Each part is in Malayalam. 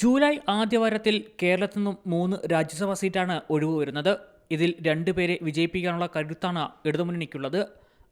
ജൂലൈ ആദ്യവാരത്തിൽ കേരളത്തിൽ നിന്നും മൂന്ന് രാജ്യസഭാ സീറ്റാണ് ഒഴിവ് വരുന്നത്. ഇതിൽ രണ്ടുപേരെ വിജയിപ്പിക്കാനുള്ള കരുത്താണ് ഇടതുമുന്നണിക്കുള്ളത്.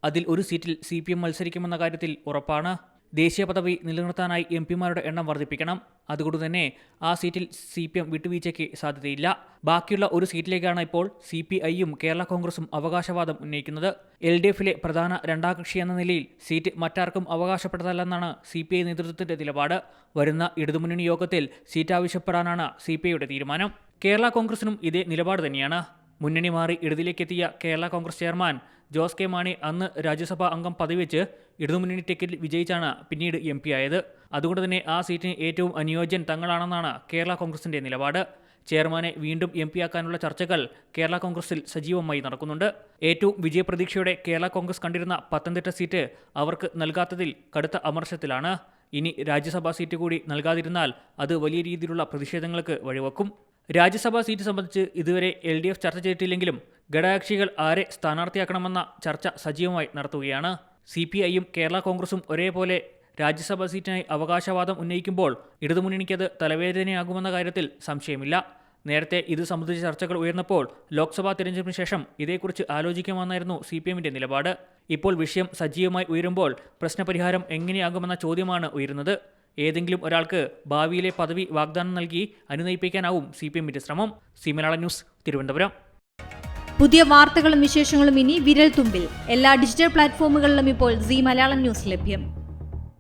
അതിൽ ഒരു സീറ്റിൽ സി പി എം മത്സരിക്കുമെന്ന കാര്യത്തിൽ ഉറപ്പാണ്. ദേശീയ പദവി നിലനിർത്താനായി എം പിമാരുടെ എണ്ണം വർദ്ധിപ്പിക്കണം. അതുകൊണ്ട് തന്നെ ആ സീറ്റിൽ സി പി എം വിട്ടുവീഴ്ചയ്ക്ക് സാധ്യതയില്ല. ബാക്കിയുള്ള ഒരു സീറ്റിലേക്കാണ് ഇപ്പോൾ സി പി ഐയും കേരള കോൺഗ്രസും അവകാശവാദം ഉന്നയിക്കുന്നത്. എൽ ഡി എഫിലെ പ്രധാന രണ്ടാം കക്ഷി എന്ന നിലയിൽ സീറ്റ് മറ്റാർക്കും അവകാശപ്പെട്ടതല്ലെന്നാണ് സി പി ഐ നേതൃത്വത്തിന്റെ നിലപാട്. വരുന്ന ഇടതുമുന്നണി യോഗത്തിൽ സീറ്റ് ആവശ്യപ്പെടാനാണ് സി പി ഐയുടെ തീരുമാനം. കേരള കോൺഗ്രസിനും ഇതേ നിലപാട് തന്നെയാണ്. മുന്നണി മാറി ഇടതിലേക്കെത്തിയ Kerala Congress chairman Jose K Mani അന്ന് രാജ്യസഭാ അംഗം പതിവെച്ച് ഇടതുമുന്നണി ടിക്കറ്റിൽ വിജയിച്ചാണ് പിന്നീട് എം പി ആയത്. അതുകൊണ്ട് തന്നെ ആ സീറ്റിന് ഏറ്റവും അനുയോജ്യൻ തങ്ങളാണെന്നാണ് കേരള കോൺഗ്രസിന്റെ നിലപാട്. ചെയർമാനെ വീണ്ടും എം പി ആക്കാനുള്ള ചർച്ചകൾ കേരള കോൺഗ്രസിൽ സജീവമായി നടക്കുന്നുണ്ട്. ഏറ്റവും വിജയപ്രതീക്ഷയോടെ കേരള കോൺഗ്രസ് കണ്ടിരുന്ന പത്തനംതിട്ട സീറ്റ് അവർക്ക് നൽകാത്തതിൽ കടുത്ത അമർഷത്തിലാണ്. ഇനി രാജ്യസഭാ സീറ്റ് കൂടി നൽകാതിരുന്നാൽ അത് വലിയ രീതിയിലുള്ള പ്രതിഷേധങ്ങൾക്ക് വഴിവെക്കും. രാജ്യസഭാ സീറ്റ് സംബന്ധിച്ച് ഇതുവരെ എൽ ഡി എഫ് ചർച്ച ചെയ്തിട്ടില്ലെങ്കിലും ഘടകകക്ഷികൾ ആരെ സ്ഥാനാർത്ഥിയാക്കണമെന്ന ചർച്ച സജീവമായി നടത്തുകയാണ്. സി പി ഐയും കേരള കോൺഗ്രസും ഒരേപോലെ രാജ്യസഭാ സീറ്റിനായി അവകാശവാദം ഉന്നയിക്കുമ്പോൾ ഇടതുമുന്നണിക്കത് തലവേദനയാകുമെന്ന കാര്യത്തിൽ സംശയമില്ല. നേരത്തെ ഇത് സംബന്ധിച്ച ചർച്ചകൾ ഉയർന്നപ്പോൾ ലോക്സഭാ തിരഞ്ഞെടുപ്പിന് ശേഷം ഇതേക്കുറിച്ച് ആലോചിക്കാമെന്നായിരുന്നു സി പി എമ്മിന്റെ നിലപാട്. ഇപ്പോൾ വിഷയം സജീവമായി ഉയരുമ്പോൾ പ്രശ്നപരിഹാരം എങ്ങനെയാകുമെന്ന ചോദ്യമാണ് ഉയരുന്നത്. ഏതെങ്കിലും ഒരാൾക്ക് ഭാവിയിലെ പദവി വാഗ്ദാനം നൽകി അനുനയിപ്പിക്കാനാവും സി പി എമ്മിന്റെ ശ്രമം. സി മലയാള ന്യൂസ് തിരുവനന്തപുരം. പുതിയ വാർത്തകളും വിശേഷങ്ങളും ഇനി വിരൽ തുമ്പിൽ എല്ലാ ഡിജിറ്റൽ പ്ലാറ്റ്ഫോമുകളിലും ഇപ്പോൾ സി മലയാളം ന്യൂസ് ലഭ്യം.